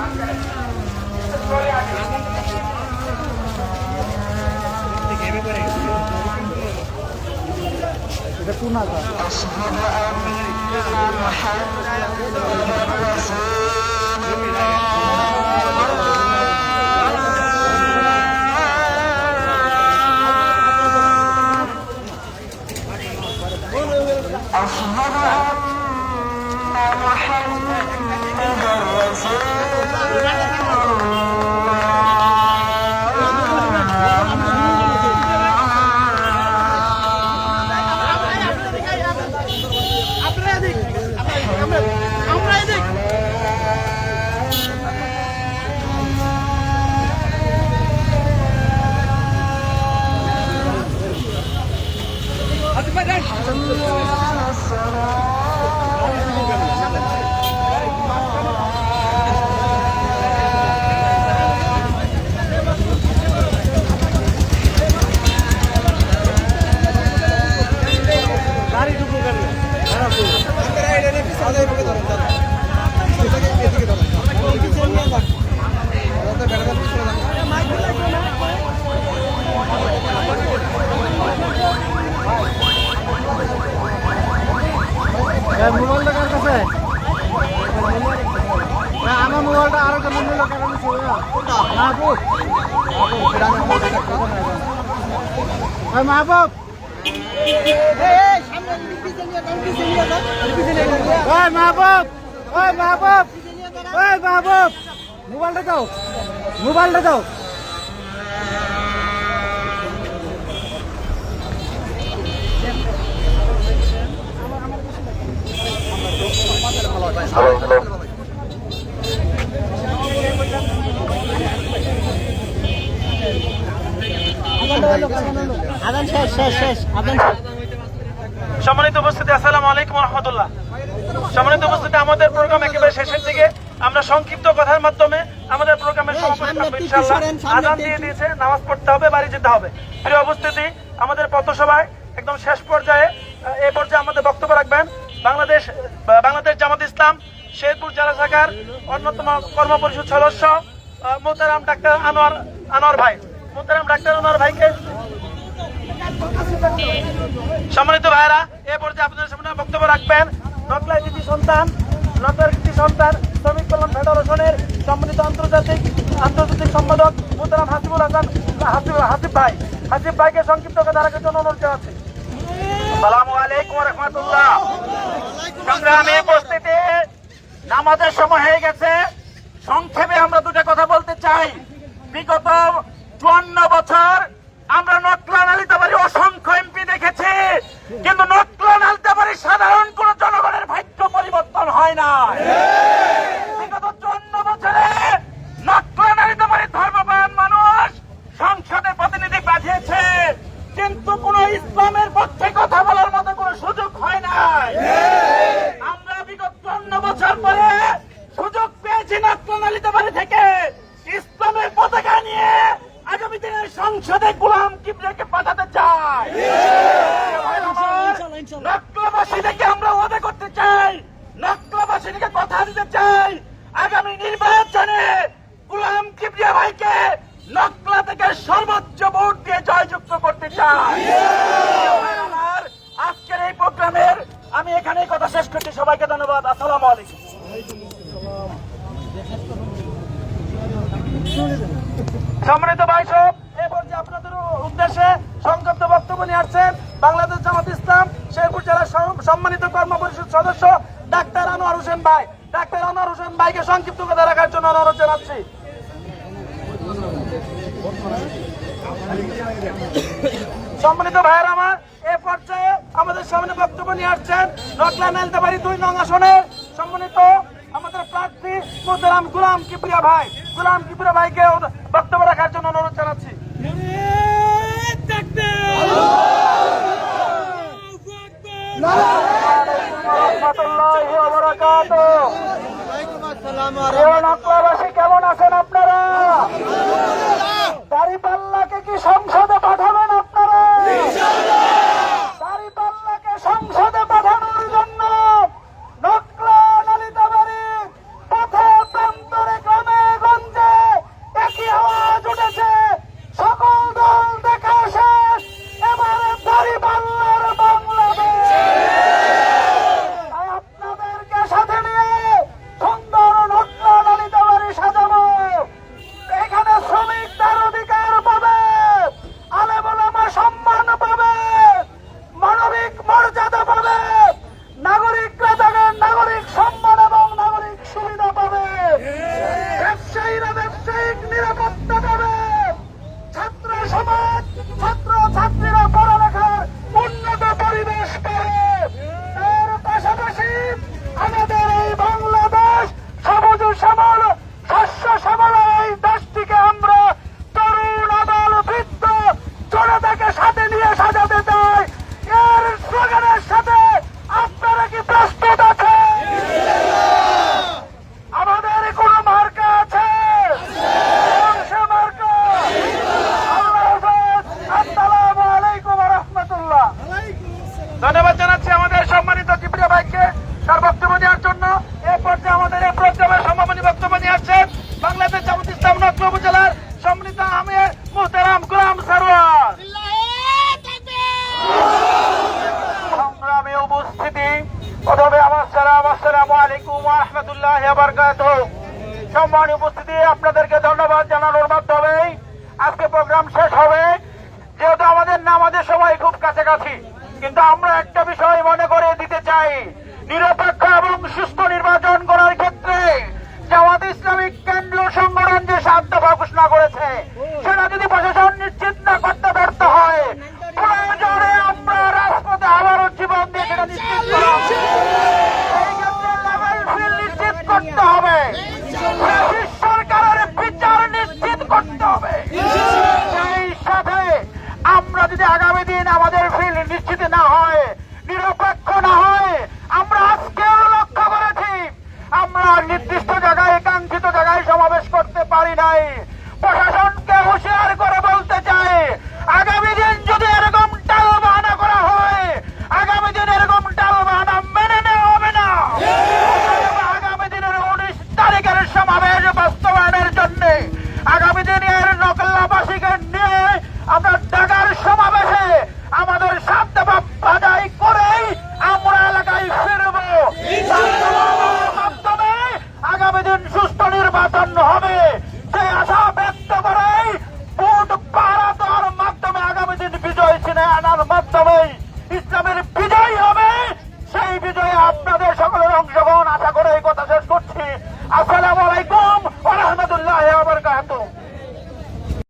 I'm going to এটা কোন আকার محمد رسول الله Hadi beden. মোবাইলটা কার কাছে? না, আমার মোবাইলটা আরও কেমন নিল কেমন ছিল না মাহবুব। ওই মাহবুব ওই মাহবুব ওই মাহবুব ওই মাহবুব। মোবাইলটা দাও মোবাইলটা দাও আদান শেষ শেষ শেষ আদান শেষ সম্মানিত উপস্থিতি আসসালামু আলাইকুম রহমতুল্লাহ। সম্মানিত উপস্থিতি আমাদের প্রোগ্রাম একেবারে শেষের দিকে। আমরা সংক্ষিপ্ত কথার মাধ্যমে আমাদের প্রোগ্রামের সমাপনী করব ইনশাআল্লাহ। আজান দিয়ে দিয়েছে নামাজ পড়তে হবে বাড়ি যেতে হবে। প্রিয় উপস্থিতি আমাদের পথসভায় একদম শেষ পর্যায়ে এই পর্যায়ে আমাদের বক্তব্য রাখবেন। বাংলাদেশ শেরপুর জেলা শাখার অন্যতম কর্ম পরিষদ সদস্য মোতারাম ডাক্তার আনোয়ার আনোয়ার ভাই। মোতারাম ডাক্তার আনোয়ার ভাইকে সম্মানিত ভাইরা এ পর্যায়ে আপনাদের সামনে বক্তব্য রাখবেন। নকলায় কৃতি সন্তান নকলার কৃতি সন্তান, শ্রমিক কল্যাণ ফেডারেশনের সম্মানিত আন্তর্জাতিক আন্তর্জাতিক সম্পাদক মোতারাম হাসিবুল হাসান, হাসিব ভাই। হাসিব ভাইকে সংক্ষিপ্ত কথা রাখার জন্য অনুরোধ করা আছে সালামু আলাইকুম রহমতুল্লাহ। সংগ্রামে নামাজের সময় হয়ে গেছে। সংক্ষেপে আমরা দুটো কথা বলতে চাই। বিগত চুয়ান্ন বছর আমরা আলিতে পারি অসংখ্য এমপি দেখেছি। কিন্তু আলিতে পারি সাধারণ কোন জনগণের ভাগ্য পরিবর্তন হয় না বিগত চুয়ান্ন বছরে নকলা নালিতাবাড়ি ধর্মপ্রাণ মানুষ সংসদে প্রতিনিধি পাঠিয়েছে কিন্তু কোন ইসলামের পক্ষে কথা বলার মতো কোন সুযোগ হয় নাই আমরা বিগত চুয়ান্ন বছর পরে সুযোগ পেয়েছি নাট্যনালিতে বাড়ি থেকে ইসলামের পতাকা নিয়ে আগামী দিনে সংসদে গোলাম কিবলাকে পাঠাতে চাই। নাট্যবাসী থেকে আমরা ওয়াদা করতে চাই। নাট্যবাসী থেকে কথা দিতে চাই। আগামী নির্বাচনে গোলাম কিবরিয়া ভাইকে নকলা থেকে সর্বোচ্চ ভোট দিয়ে জয়যুক্ত করতে চাই। আমার আজকের এই প্রোগ্রামের আমি এখানেই কথা শেষ করছি। সবাইকে ধন্যবাদ। আসসালামু আলাইকুম। সম্মানিত ভাই সব এ পর্যায়ে আপনাদের উদ্দেশ্যে সংক্ষিপ্ত বক্তব্য নিয়ে আসছেন বাংলাদেশ জামাত ইসলাম, শেরপুর জেলার সম্মানিত কর্ম পরিষদ সদস্য ডাক্তার আনোয়ার হোসেন ভাই। ডাক্তার আনোয়ার হোসেন ভাইকে সংক্ষিপ্ত কথা রাখার জন্য অনুরোধ জানাচ্ছি। সম্মানিত ভাইয়ের আমার, এ পর্যায়ে আমাদের সামনে বক্তব্য নিয়ে আসছেন নকলা নেলতাবাড়ি দুই নং আসনের সম্মানিত আমাদের প্রার্থী মোতারাম গুলাম কিবরিয়া ভাই। গুলাম কিবরিয়া ভাইকে বক্তব্য রাখার জন্য অনুরোধ জানাচ্ছি। নকলাবাসী কেমন আছেন আপনারা? আজকে আমাদের এই প্রোগ্রামের সমাপনী বক্তব্য নিয়ে আসছেন বাংলাদেশ জামাত ইসলাম নকল উপজেলার সম্মিলিত আমির মোহতারাম গোলাম সারোয়ার সংগ্রামে উপস্থিতি, প্রথমে আমার সালাম, আসসালামু আলাইকুম রহমতুল্লাহ বরকাত সম্মান উপস্থিতি, আপনাদেরকে ধন্যবাদ জানানোর মাধ্যমে আজকে প্রোগ্রাম শেষ হবে। যেহেতু আমাদের নামাজের সময় খুব কাছাকাছি, কিন্তু আমরা একটা বিষয় মনে করে দিতে চাই। নিরপেক্ষ এবং সুস্থ নির্বাচন করার ক্ষেত্রে জামাত ইসলামিক কেন্দ্রীয় সংগঠন যে সাত দফা ঘোষণা করেছে, সেটা যদি প্রশাসন নিশ্চিত না করতে ব্যর্থ হয়, প্রয়োজনে আমরা রাজপথে আবারও জীবন দিয়ে সেটা নিশ্চিত করতে হবে। সরকারের বিচার নিশ্চিত করতে আমরা যদি আগামী দিন আমাদের ফিল্ড নিশ্চিত না হয় নিরপেক্ষ না হয় আমরা আজকেও লক্ষ্য করেছি আমরা নির্দিষ্ট জায়গায় কাঙ্ক্ষিত জায়গায় সমাবেশ করতে পারি নাই।